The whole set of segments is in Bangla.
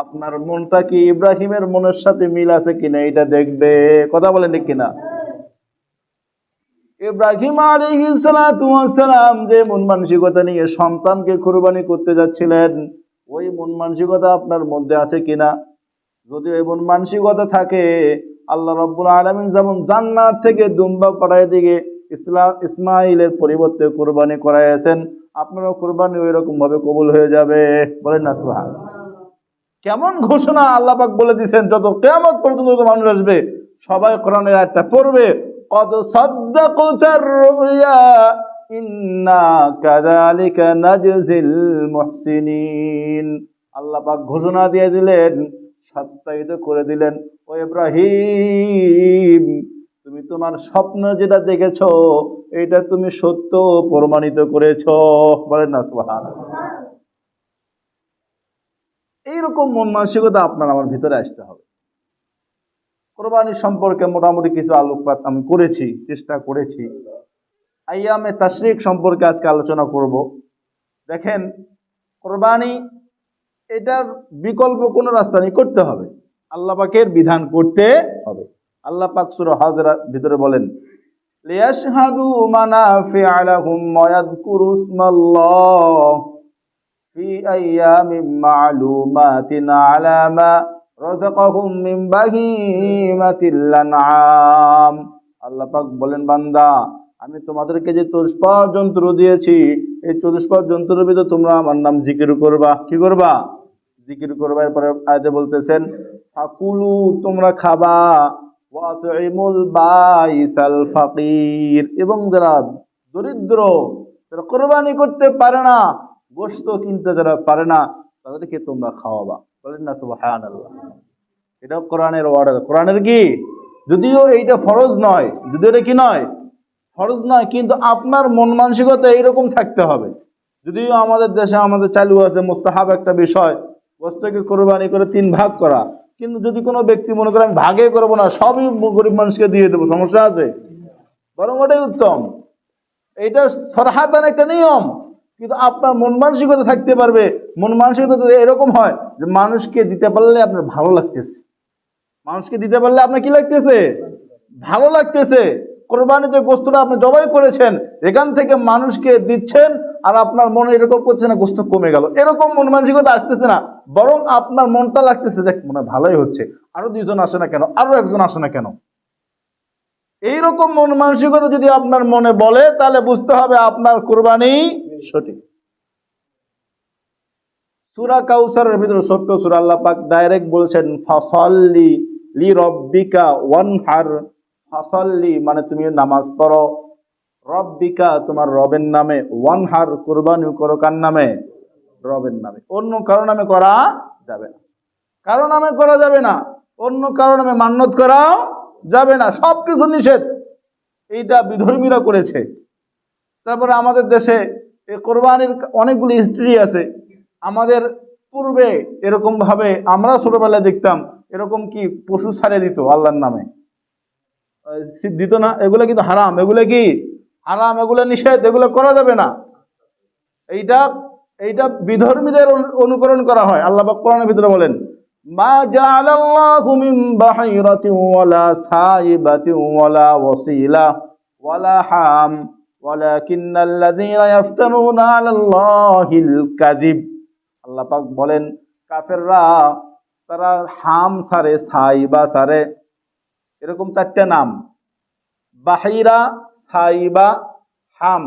আপনার মনটা কি ইব্রাহিমের মনের সাথে মিল আছে কিনা এটা দেখবে? কথা বলেন কিনা? ইব্রাহিম আলাইহিসসালাম যে মন মানসিকতা নিয়ে সন্তানকে কুরবানি করতে যাচ্ছিলেন, ওই মন মানসিকতা আপনার মধ্যে আছে কিনা? যদি ওই মন মানসিকতা থাকে, আল্লাহ রব্বুল আলামিন যেমন জান্নাত থেকে দুম্বা পাঠায় দিকে ইসলাম ইসমাইলের পরিবর্তে কোরবানি করাইছেন আপনারও কোরবানি ওই রকম ভাবে কবুল হয়ে যাবে। বলেন না সুবহান কেমন ঘোষণা আল্লাহ পাক বলে দিয়েছেন? যত কেমন পর্যন্ত মানুষ আসবে, সবাই কোরআনের একটা পড়বে। কত সাদ্দাকুতার রুয়া, ইন্না কাযালিকা নাজজিল মুহসিনিন। আল্লাহ পাক ঘোষণা দিয়ে দিলেন সত্যায়িত করে দিলেন। ও ইব্রাহিম, তুমি তোমার স্বপ্ন যেটা দেখেছ, এটা তুমি সত্য প্রমাণিত করেছ। বলেন না, সুবহানাল্লাহ। এইরকম মন মানসিকতা আপনার আমার ভিতরে আসতে হবে। কোরবানি সম্পর্কে মোটামুটি কিছু আলোকপাত আমি করেছি, চেষ্টা করেছি। আইয়ামে তাশরিক সম্পর্কে আজকে আলোচনা করব। দেখেন, কোরবানি, এটার বিকল্প কোনো রাস্তা নেই, করতে হবে। আল্লাহ পাকের বিধান করতে হবে। আল্লাহ পাক সূরা হাজরার ভিতরে বলেন, লিয়াশহাদু মানাফি'a লাহুম ওয়া ইয়াযকুরু ইসমাল্লাহ। في أيام معلومات على ما رزقهم من بهيمة الأنعام আল্লাহ পাক বলেন বান্দা আমি তোমাদেরকে যে চতুষ্পদ যন্ত্র দিয়েছি এই চতুষ্পদ যন্ত্রের ভিতরে তোমরা আমার নাম জিকির করবা কি করবা জিকির করবা এরপরে আয়তে বলতেছেন ফাকুলু তোমরা খাবা ওয়াতুইমুল বাইসাল ফাকির এবং যারা দরিদ্র যারা কোরবানি করতে পারে না গোস্ত কিনতে যারা পারে না, তাদেরকে তোমরা খাওয়াবা। বলেন না, সুবহানাল্লাহ। এটা কোরআনের অর্ডার কোরআনের কি? যদিও এইটা ফরজ নয়, যদিও এটা কি নয়? ফরজ নয়, কিন্তু আপনার মন মানসিকতা এইরকম থাকতে হবে। যদিও আমাদের দেশে আমাদের চালু আছে, মোস্তাহাব একটা বিষয় গোস্তকে কোরবানি করে তিন ভাগ করা। কিন্তু যদি কোনো ব্যক্তি মনে করে, আমি ভাগে করব না, সবই গরিব মানুষকে দিয়ে দেবো সমস্যা আছে? বরং ওটাই উত্তম। এইটা সরহাতান একটা নিয়ম। কিন্তু আপনার মন মানসিকতা থাকতে পারবে। মন মানসিকতা এরকম হয় যে মানুষকে দিতে পারলে আপনার ভালো লাগতেছে। মানুষকে দিতে পারলে আপনার কি লাগতেছে? ভালো লাগতেছে। কোরবানি যে গোস্তটা আপনি জবাই করেছেন, এখান থেকে মানুষকে দিচ্ছেন আর আপনার মনে এরকম করছে না গোস্ত কমে গেল। এরকম মন মানসিকতা আসতেছে না। বরং আপনার মনটা লাগতেছে যে মনে ভালোই হচ্ছে। আরও দুইজন আসে না কেন? আরও একজন আসে না কেন? এইরকম মন মানসিকতা যদি আপনার মনে বলে, তাহলে বুঝতে হবে আপনার কোরবানি সঠিক। সুরা কাউসারের ভিতরে ছোট্ট সুরা আল্লাহ পাক ডাইরেক্ট বলছেন, ফাসল্লি লি রব্বিকা ওয়ানহার। ফাসল্লি মানে তুমি নামাজ পড়ো। রব্বিকা তোমার রবের নামে, ওয়ানহার কুরবানি করো কার নামে? রবের নামে। অন্য কারও নামে করা যাবে না। কারও নামে করা যাবে না, অন্য কারও নামে মান্যত করাও যাবে না। সব কিছু নিষেধ। এইটা বিধর্মীরা করেছে। তারপরে আমাদের দেশে এই কোরবানির অনেকগুলি হিস্ট্রি আছে। আমাদের পূর্বে এরকম ভাবে আমরা ছোটবেলায় দেখতাম, এরকম কি পশু ছাড়ে দিত আল্লাহর নামে। দিত না, এগুলো কিন্তু হারাম। এগুলো কি? হারাম, এগুলো নিষেধ, এগুলো করা যাবে না। এইটা এইটা বিধর্মীদের অনু- অনুকরণ করা হয়। আল্লাহ কোরআনের ভিতরে বলেন, মা ওয়ালা ওয়ালা হাম। ওয়ালাকিন্নাল্লাযীনা ইয়াফতানুনা আলাল্লাহিল কাযিব। আল্লাহ পাক বলেন, কাফেররা তারা হাম সারে, সাইবা সারে, এরকম চারটে নাম। বাহিরা, সাইবা, হাম।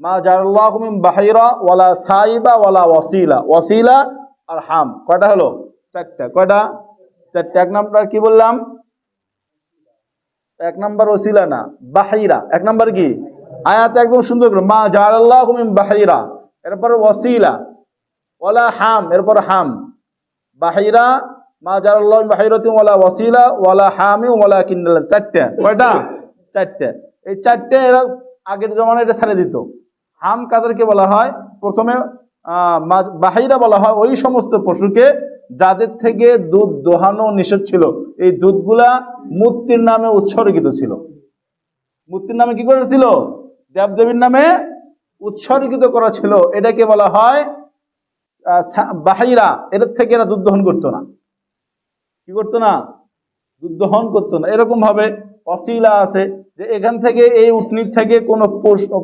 মা জাআলাল্লাহু মিন বাহিরা, ওয়ালা সাইবা, ওয়ালা ওয়াসিলা। ওয়াসিলা আর হাম। কয়টা হলো? চারটা। কয়টা? চারটা। এক নাম্বার কি বললাম? এক নাম্বার ওসিলা না, বাহিরা। এক নাম্বার কি? আয়াত একদম সুন্দর করে, মা জাআলাল্লাহু মিন বাহিরা এরপর ওয়াসিলা, ওয়ালা হাম এরপর হাম। বাহিরা, মা জাআলাল্লাহু মিন বাহিরাতিন ওয়ালা ওয়াসিলা ওয়ালা হামি ওয়ালা কিন্নাল চারটা, কয়টা? চারটা। এই চারটে এরা আগের জমানায় এটা ছেড়ে দিত। হাম কাদেরকে বলা হয়? প্রথমে বাহিরা বলা হয় ওই সমস্ত পশুকে যাদের থেকে দুধ দোহানো নিষেধ ছিল। এই দুধগুলা মূর্তির নামে উৎসর্গিত ছিল। মূর্তির নামে কি করেছিল? দেবদেবীর নামে উৎসর্গিত করা ছিল। এটাকে বলা হয় বাহিরা এদের থেকে এরা দুধ দহন করতো না। কি করতো না? দুধ দহন করতো না। এরকম ভাবে অশিলা আছে যে এখান থেকে এই উটনির থেকে কোনো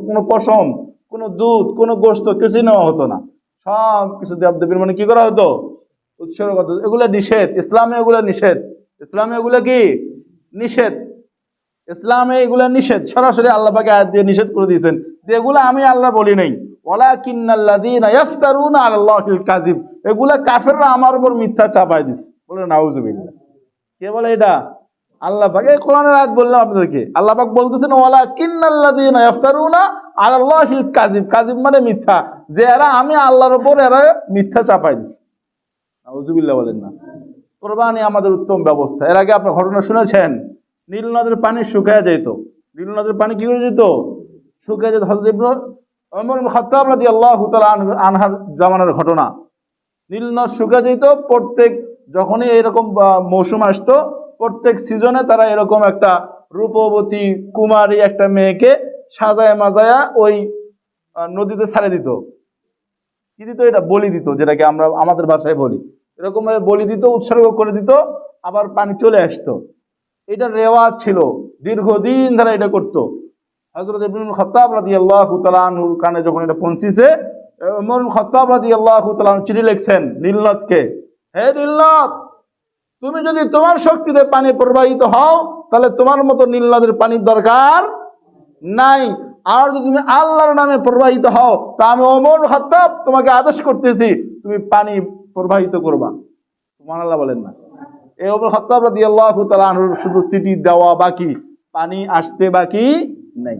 কোনো পশম, কোনো দুধ, কোনো গোস্ত কিছুই নেওয়া হতো না। সব কিছু দেবদেবীর মানে কি করা হতো? উৎসর্গ এগুলো নিষেধ। ইসলামে এগুলো নিষেধ। ইসলামে এগুলো কি? নিষেধ। ইসলামে এগুলো নিষেধ। সরাসরি আল্লাহ পাকে দিয়ে নিষেধ করে দিয়েছেন। যে এগুলো আমি আল্লাহ বলি নাই। ওয়ালাকিন্নাল্লাযীনা ইফতারুনা আলাল্লাহিল কাযিব। এগুলা কাফেররা আমার উপর মিথ্যা চাপায় দিছে। বলে নাউজুবিল্লাহ। কে বলে এটা? আল্লাহ কোরআনের আয়াত বললাম আপনাদেরকে। আল্লাহ পাক বলতেছেন, ওয়ালাকিন্নাল্লাযীনা ইফতারুনা আলাল্লাহিল কাযিব। কাযিব মানে মিথ্যা। যে এরা আমি আল্লাহর উপর এরা মিথ্যা চাপায় দিছে। নাউজুবিল্লাহ বলেন না। কোরবানি আমাদের উত্তম ব্যবস্থা। এর আগে আপনার ঘটনা শুনেছেন? নীল নদের পানি শুকায় যেত নীল নদের পানি কি করে যেত? শুকিয়ে যেত হজরত ইবনু ওমর খাত্তাব তাআলা আনহু- আনহার জামানার ঘটনা। নীল নদ শুকিয়ে যেত প্রত্যেক যখনই এরকম মৌসুম আসতো, প্রত্যেক সিজনে তারা এরকম একটা রূপবতী কুমারী একটা মেয়েকে সাজায় মাজায়া ওই নদীতে ছাড়ে দিত। কি দিত এটা? বলি দিত, যেটাকে আমরা আমাদের ভাষায় বলি। এরকম ভাবে বলি দিত, উৎসর্গ করে দিত, আবার পানি চলে আসতো। এটা রেওয়াজ ছিল, দীর্ঘদিন ধরে এটা করতো। হজরত ইবনুল খত্তাব রাদিয়াল্লাহু তাআলা আনহুর কানে যখন এটা পৌঁছিছে ওমর ইবনুল খত্তাব রাদিয়াল্লাহু তাআলা আনহু চিঠি লিখছেন নীলনদকে হে নীলনদ তুমি যদি তোমার শক্তিতে পানি প্রবাহিত হও, তাহলে তোমার মতো নীলনদের পানির দরকার নাই। আর যদি তুমি আল্লাহর নামে প্রবাহিত হও, তা আমি ওমর খত্তাব তোমাকে আদেশ করতেছি, তুমি পানি প্রবাহিত করবা। তোমার আল্লাহ বলেন না। এই ওমর খত্তাব রাদিয়াল্লাহু তাআলা শুধু চিঠি দেওয়া বাকি, পানি আসতে বাকি নাই।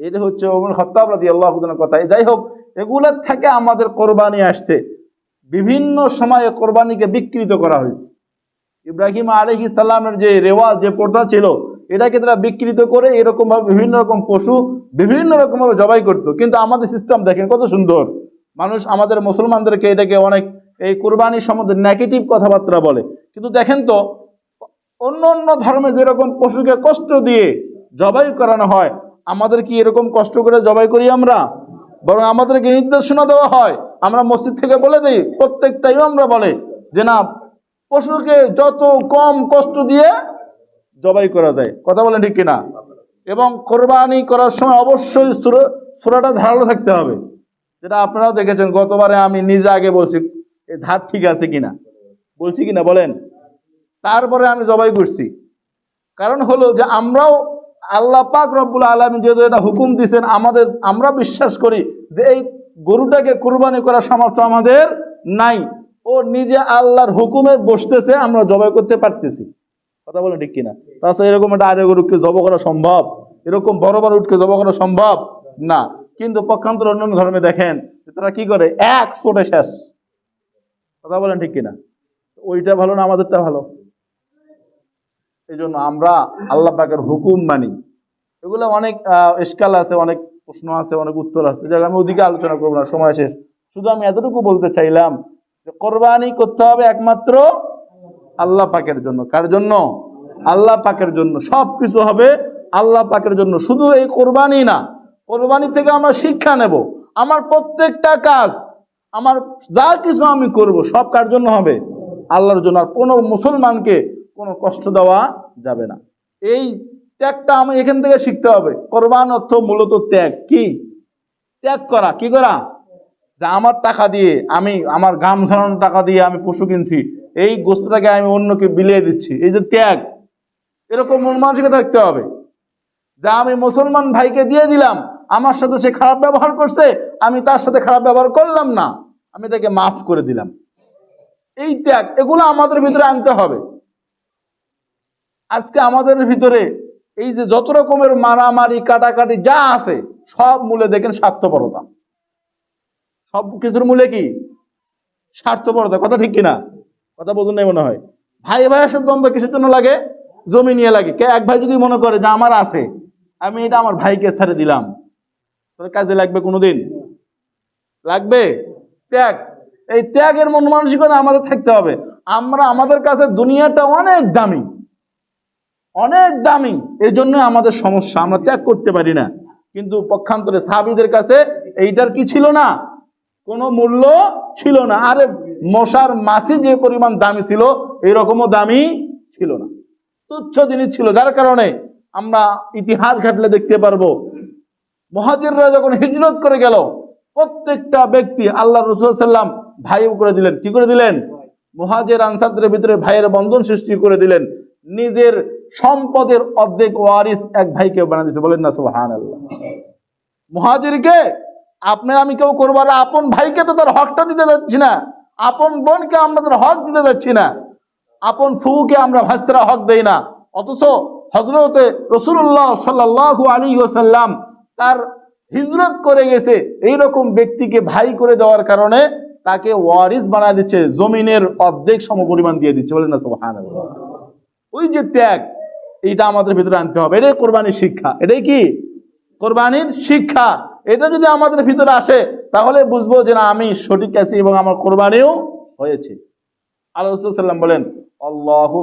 এটা হচ্ছে ওমর খত্তাব রাদিয়াল্লাহু কথা। যাই হোক, এগুলোর থেকে আমাদের কোরবানি আসতে বিভিন্ন সময়ে কোরবানিকে বিকৃত করা হয়েছে। ইব্রাহিম আলহ ইসলামের যে রেওয়াজ, যে প্রথা ছিল, এটাকে তারা বিকৃত করে এরকম ভাবে বিভিন্ন রকম পশু, বিভিন্ন রকম ভাবে জবাই করতো। কিন্তু আমাদের সিস্টেম দেখেন কত সুন্দর। মানুষ আমাদের মুসলমানদেরকে এটাকে অনেক, এই কোরবানি সম্বন্ধে নেগেটিভ কথাবার্তা বলে। কিন্তু দেখেন তো, অন্য অন্য ধর্মে যেরকম পশুকে কষ্ট দিয়ে জবাই করানো হয়, আমাদের কি এরকম কষ্ট করে জবাই করি আমরা? বরং আমাদেরকে নির্দেশনা দেওয়া হয়। আমরা মসজিদ থেকে বলে দিই প্রত্যেকটা ইমামরা বলে যে না, পশুকে যত কম কষ্ট দিয়ে জবাই করা যায়। কথা বলেন ঠিক কিনা? এবং কোরবানি করার সময় অবশ্যই সুর- সুরাটা ধারালো থাকতে হবে। যেটা আপনারাও দেখেছেন, গতবারে আমি নিজে আগে বলছি ধার ঠিক আছে কিনা? বলছি কিনা? বলেন। তারপরে আমি জবাই করছি। কারণ হলো যে আমরাও আল্লাহ পাক রব্বুল আলমী যেহেতু এটা হুকুম দিয়েছেন আমাদের, আমরা বিশ্বাস করি যে এই গরুটাকে কুরবানি করার সামর্থ্য আমাদের নাই। ও নিজে আল্লাহর হুকুমে বসতেছে, আমরা জবাই করতে পারতেছি। কথা বলেন ঠিক কিনা? তাছাড়া এরকম একটা আরে গরুকে জব করা সম্ভব? এরকম বড় বড় উঠকে জব করা সম্ভব? না। কিন্তু পক্ষান্তর অন্যান্য ধর্মে দেখেন তারা কি করে? এক চোটে শেষ। কথা বলেন ঠিক কিনা? ওইটা ভালো না আমাদেরটা ভালো? এই জন্য আমরা আল্লাহ পাকের হুকুম মানি। এগুলো অনেক স্কাল আছে, অনেক প্রশ্ন আছে, অনেক উত্তর আছে যাক আমি ওদিকে আলোচনা করব না, সময় শেষ। শুধু আমি এতটুকু বলতে চাইলাম যে কোরবানি করতে হবে একমাত্র আল্লাহ পাকের জন্য। কার জন্য? আল্লাহ পাকের জন্য। সব কিছু হবে আল্লাহ পাকের জন্য। শুধু এই কোরবানি না, কোরবানি থেকে আমরা শিক্ষা নেব। আমার প্রত্যেকটা কাজ, আমার যা কিছু আমি করব, সব কার জন্য হবে? আল্লাহর জন্য। আর কোনো মুসলমানকে কষ্ট দেওয়া যাবে না। এই ত্যাগটা আমি এখান থেকে শিখতে হবে। কোরবান অর্থ মূলত ত্যাগ। কি? ত্যাগ করা। কি করা? যে আমার টাকা দিয়ে আমি, আমার গাম ঝরানোর টাকা দিয়ে আমি পশু কিনছি, এই গোস্তটাকে আমি অন্যকে বিলিয়ে দিচ্ছি। এই যে ত্যাগ, এরকম মন মানসিকতা থাকতে হবে। যা আমি মুসলমান ভাইকে দিয়ে দিলাম, আমার সাথে সে খারাপ ব্যবহার করছে, আমি তার সাথে খারাপ ব্যবহার করলাম না, আমি তাকে মাফ করে দিলাম। এই ত্যাগ, এগুলো আমাদের ভিতরে আনতে হবে। আজকে আমাদের ভিতরে এই যে যত রকমের মারামারি, কাটাকাটি যা আছে, সব মূলে দেখেন স্বার্থপরতা। সব কিছুর মূলে কি? স্বার্থপরতা। কথা ঠিক কিনা? কথা বলুন নাই মনে হয়? ভাই ভাইয়ের সাথে দ্বন্দ্ব কিসের জন্য লাগে? জমি নিয়ে লাগে। কে? এক ভাই যদি মনে করে যে আমার আছে, আমি এটা আমার ভাইকে ছেড়ে দিলাম। তোর কাজে লাগবে কোনোদিন? লাগবে? ত্যাগ। এই ত্যাগের মন মানসিকতা আমাদের থাকতে হবে। আমরা আমাদের কাছে দুনিয়াটা অনেক দামি। অনেক দামি। এই জন্য আমাদের সমস্যা, আমরা ত্যাগ করতে পারি না। কিন্তু পক্ষান্তরে সাহাবিদের কাছে এইটার কি ছিল না? কোনো মূল্য ছিল না। আরে মশার মাসি যে পরিমাণ দামি ছিল, এরকমও দামি ছিল না। তুচ্ছ জিনিস ছিল, যার কারণে আমরা ইতিহাস ঘাটলে দেখতে পারব। মহাজিররা যখন হিজরত করে গেল, প্রত্যেকটা ব্যক্তি আল্লাহ রসুল সাল্লাম ভাই করে দিলেন। কি করে দিলেন? মহাজের আনসারদের ভিতরে ভাইয়ের বন্ধন সৃষ্টি করে দিলেন। নিজের সম্পদের অর্ধেক ওয়ারিস এক ভাইকে বানা দিয়েছে। বলেন না সুহান আল্লাহ মহাজিরকে আপনার আমি কেউ করব আর আপন ভাইকে তো তার হকটা দিতে যাচ্ছি না, আপন বোনকে আমরা তার হক দিতে যাচ্ছি না, আপন ফুকে আমরা ভাস্তারা হক দেই না। অথচ হজরতে রসুল্লাহ সাল্লাহ আলী ওসাল্লাম তার হিজরত করে গেছে এই রকম ব্যক্তিকে ভাই করে দেওয়ার কারণে তাকে ওয়ারিস বানা দিচ্ছে, জমিনের অর্ধেক সমপরিমাণ দিয়ে দিচ্ছে। বলেন না সুবহান ওই যে ত্যাগ এইটা আমাদের ভিতরে আনতে হবে। এটাই কোরবানির শিক্ষা। এটাই কি? কোরবানির শিক্ষা। এটা যদি আমাদের ভিতরে আসে, তাহলে বুঝব যে না, আমি সঠিক আছি এবং আমার কোরবানিও হয়েছে। আল্লাহ সাল্লাম বলেন, আল্লাহু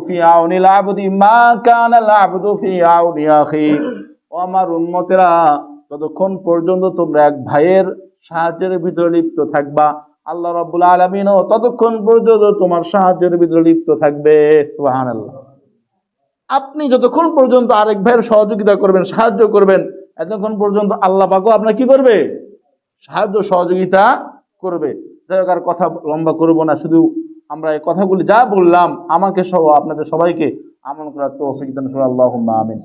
আমার ততক্ষণ পর্যন্ত তোমরা এক ভাইয়ের সাহায্যের ভিতরে লিপ্ত থাকবা, আল্লাহ রাব্বুল আলামিনও ততক্ষণ পর্যন্ত তোমার সাহায্যের ভিতরে লিপ্ত থাকবে। সুবহানাল্লাহ। আপনি যতক্ষণ পর্যন্ত আরেক ভাইয়ের সহযোগিতা করবেন, সাহায্য করবেন, এতক্ষণ পর্যন্ত আল্লাহ পাকও আপনার কি করবে? সাহায্য, সহযোগিতা করবে। যাই হোক, আর কথা লম্বা করব না, শুধু আমরা এই কথাগুলি যা বললাম, আমাকে সহ আপনাদের সবাইকে আমন করার তো দান আল্লাহ আমিন।